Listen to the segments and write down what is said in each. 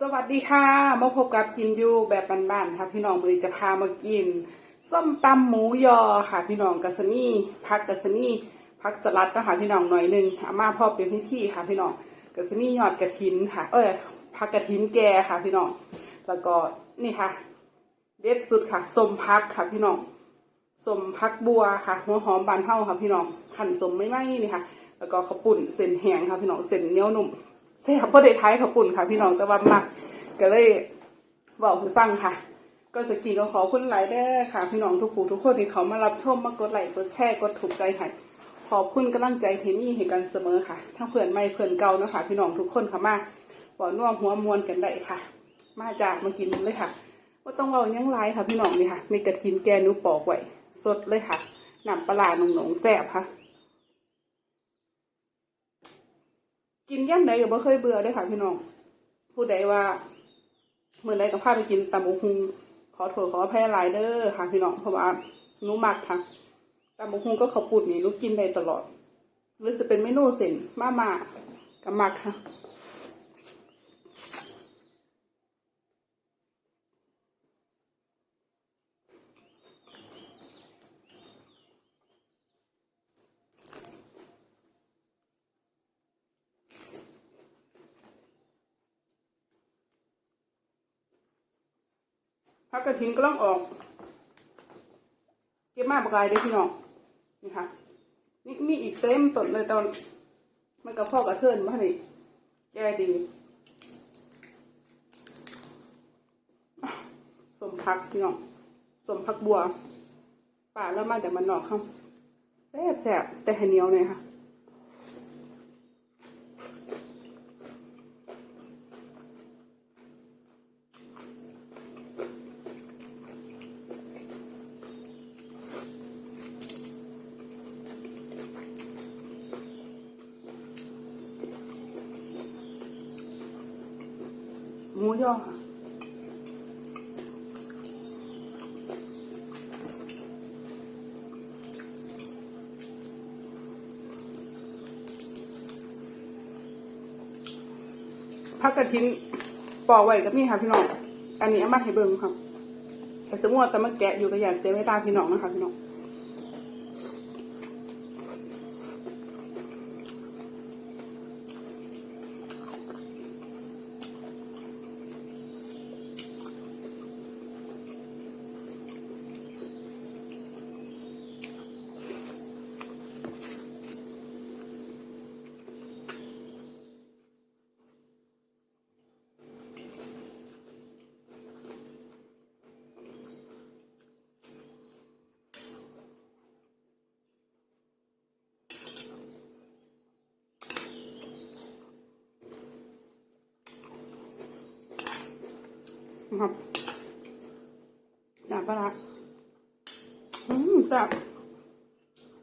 สวัสดีค่ะมาพบกับกินยูแบบบ้านๆค่ะพี่น้องมือจะพามากิน ส้มตำหมูยอค่ะ พี่น้องกัสมี่ผักกัสมี่ผักสลัดนะคะพี่น้องหน่อยหนึงอามาพ่อเป็นพิธีค่ะ พี่น้องกัสมี่ยอดกระถินค่ะ เอ้ยผักกระถินแก่ค่ะ พี่น้องแล้วก็นี่ค่ะ เด็ดสุดค่ะส้มพักค่ะพี่น้องส้มพักบัวค่ะ หัวหอมบานเท่าค่ะ พี่น้องหั่นสมไม่ไหมนี่ค่ะ แล้วก็ข้าปุ่นเส้นแห้งค่ะพี่น้องเส้นเนียวนุ่ม แซ่บบ่ได้ท้ายข้าวปุ่นค่ะ พี่น้องแต่ว่ามักก็เลยบอกให้ฟังค่ะ ก็สกีก็ขอคุณหลายเด้อค่ะ พี่น้องทุกผู้ทุกคนที่เขามารับชมมากดไลค์กดแชร์กดถูกใจให้ขอบคุณกำลังใจที่มีให้กันเสมอค่ะ ทั้งเพื่อนใหม่เพื่อนเก่านะคะพี่น้องทุกคนค่ะมาบ่น่วมหัวมวนกันได้ค่ะ มาจากมากินเลยค่ะว่าต้องเอายังไรค่ะพี่น้องนี่ค่ะมีกระถินแกนุปอกไว้สดเลยค่ะน้ำปลาร้าหนงๆแซ่บค่ะ กินย่ำใดก็บ่เคยเบื่อเด้วยค่ะพี่น้องผู้ใดว่าเมื่อใดก็พาไปกินตำบักหุงขอโทษขออภัยหลายเด้อค่ะพี่น้องเพราะว่าหนูมักค่ะตำบักหุงก็ขาปุ่นนี่หนูกินได้ตลอดหรือจะเป็นเมนูเส้นมาม่าก็มักค่ะ พักกระถินก็ต้องออก เก็บมาบกายได้พี่น้องนี่ค่ะ นี่มีอีกเต็มต้นเลยตอน มันกับพ่อกระเทินมานี่แก่ดีสมพักพี่น้องสมพักบัวป่าแล้วมาจากมันนอกครับแซ่บแซ่บแต่เหนียวหน่อยค่ะ หมูยอค่ะผักกระถินปอกไว้กับนี่ค่ะพี่น้อง อันนี้เอามาให้เบิ่งค่ะแต่สมมติว่าแต่มาแกะอยู่ก็อยากเจอไม่ตาพี่น้องนะคะพี่น้อง นะครับน้ำปลาร้าอืมแซ่บ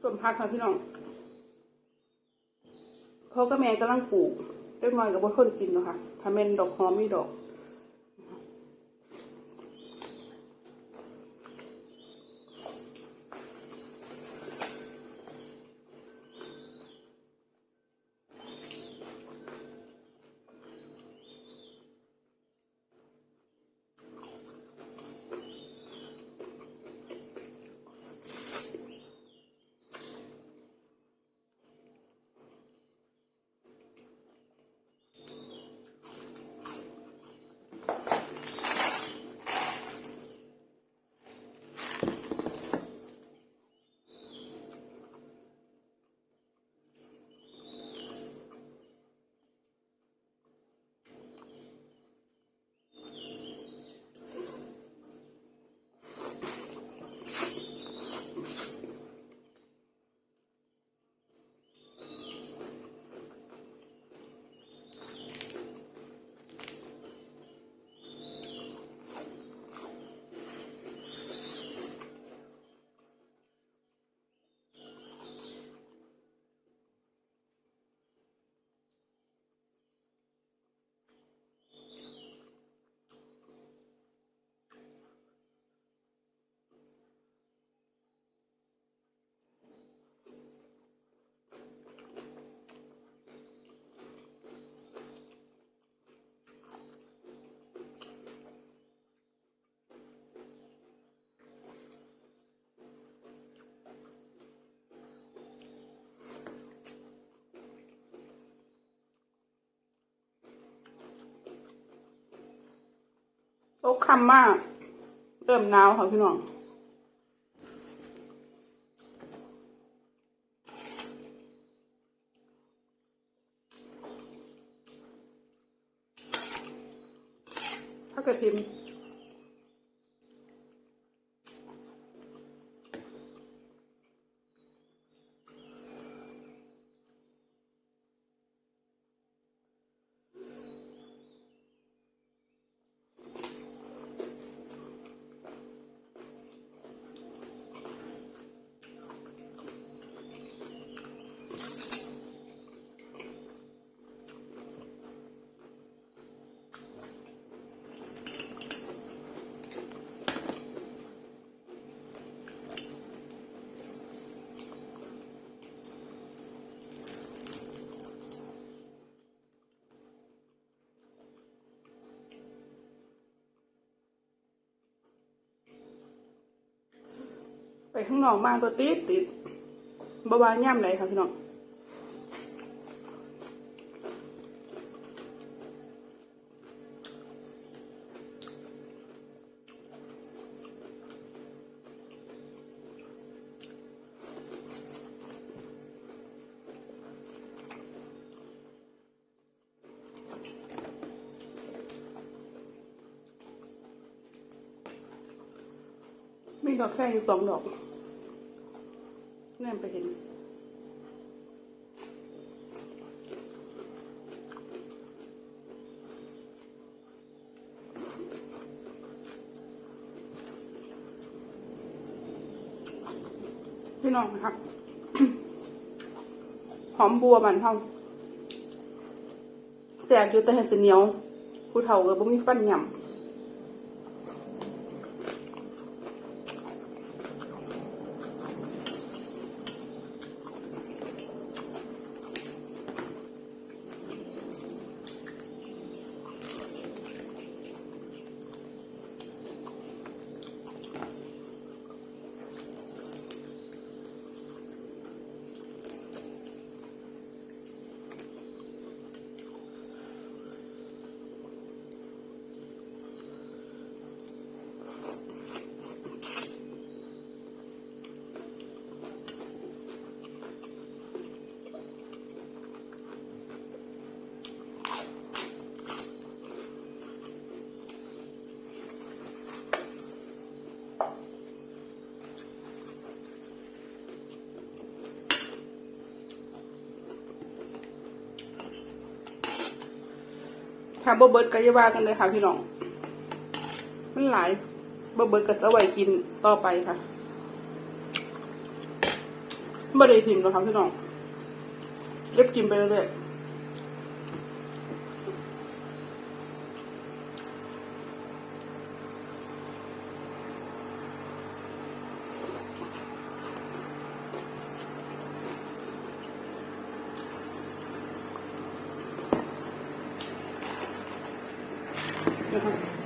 ส่วนพักค่ะพี่น้องพ่อกับแม่กำลังปลูกเล็กน้อยกับบนคนกินเนาะค่ะถ้าเป็นดอกหอมมีดอก ตกคำมาก เริ่มหนาวค่ะพี่น้องถ้ากระทิม ข้างนอกมากตัวติดติดบาวาย่ำไหนค่ะพี่น้องมีดอกแค่อยู่สองดอก แนมไปเห็นพี่น้องนะครับ หอมบัวมันเท่าแสบอยู่แต่เห็นสีเหนียว ผู้เฒ่าก็บ่มีฟันหย่ำ ถ้าบ่เบิดก็อย่าว่ากันเลยค่ะพี่น้อง มันหลายบ่เบิดก็เอาไว้กินต่อไปค่ะบ่ได้ทิมหรอกค่ะพี่น้องเล็บกินไปเรื่อยๆ น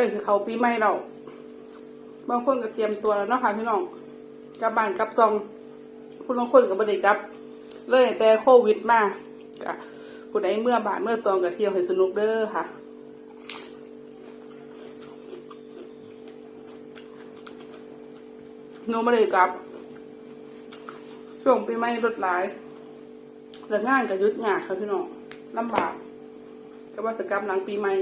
ล้จะเขาปีใหม่เราบางคนก็เตรียมตัวแล้วเนาะค่ะพี่น้องกลับบ้านกลับซองคุณบางคนก็บ่ได้กลับ เลยแต่โควิดมาก็ผู้ใดเมื่อบ้านเมื่อซองก็เที่ยวให้สนุกเด้อค่ะหนูไม่ได้กลับ ช่วงปีใหม่รถหลายแต่งานกับยุดยากค่ะพี่น้องลำบากก็ว่าสกับหลังปีใหม่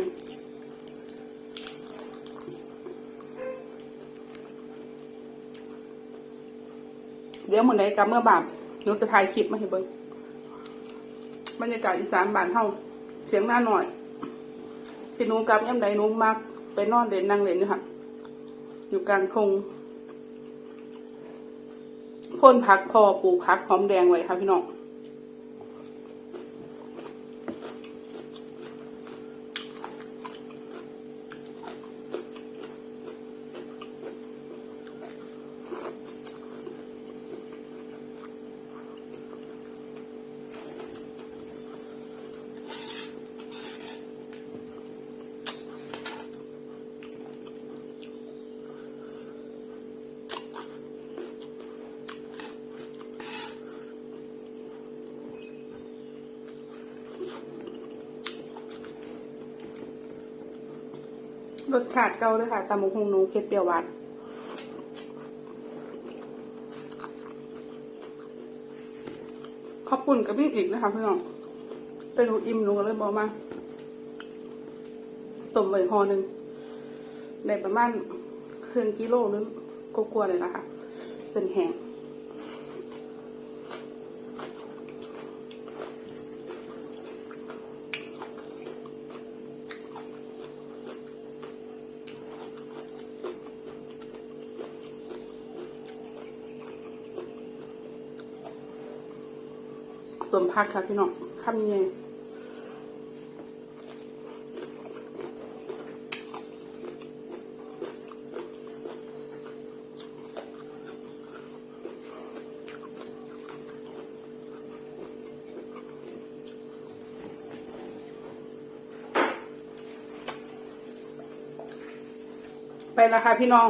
เดี๋ยวมื่อใดกลับเมื่อบาทหนูจะถ่ายคลิปมาให้เบิ่งบรรยากาศอีสานบ้านเฮาเสียงหน้าหน่อยพี่หนูกลับย่ำใดหนูมากไปนอนเล่นนั่งเล่นนี่ค่ะอยู่กลางทงพ่นผักพอปลูกผักหอมแดงไว้ค่ะพี่น้อง รสชาติเก่าเลยค่ะตำมกฮงนูเผ็ดเปรี้ยวหวานขอบคุณกับพี่อีกนะคะพี่น้องเป็นหนูอิ่มหนูก็เลยบอกมาต้มไว้ห่อหนึ่งในประมาณครึ่งกิโลหรือกลัวๆเลยนะคะเส้นแห้งสม พักค่ะพี่น้องคำนี้ไปแล้วค่ะพี่น้อง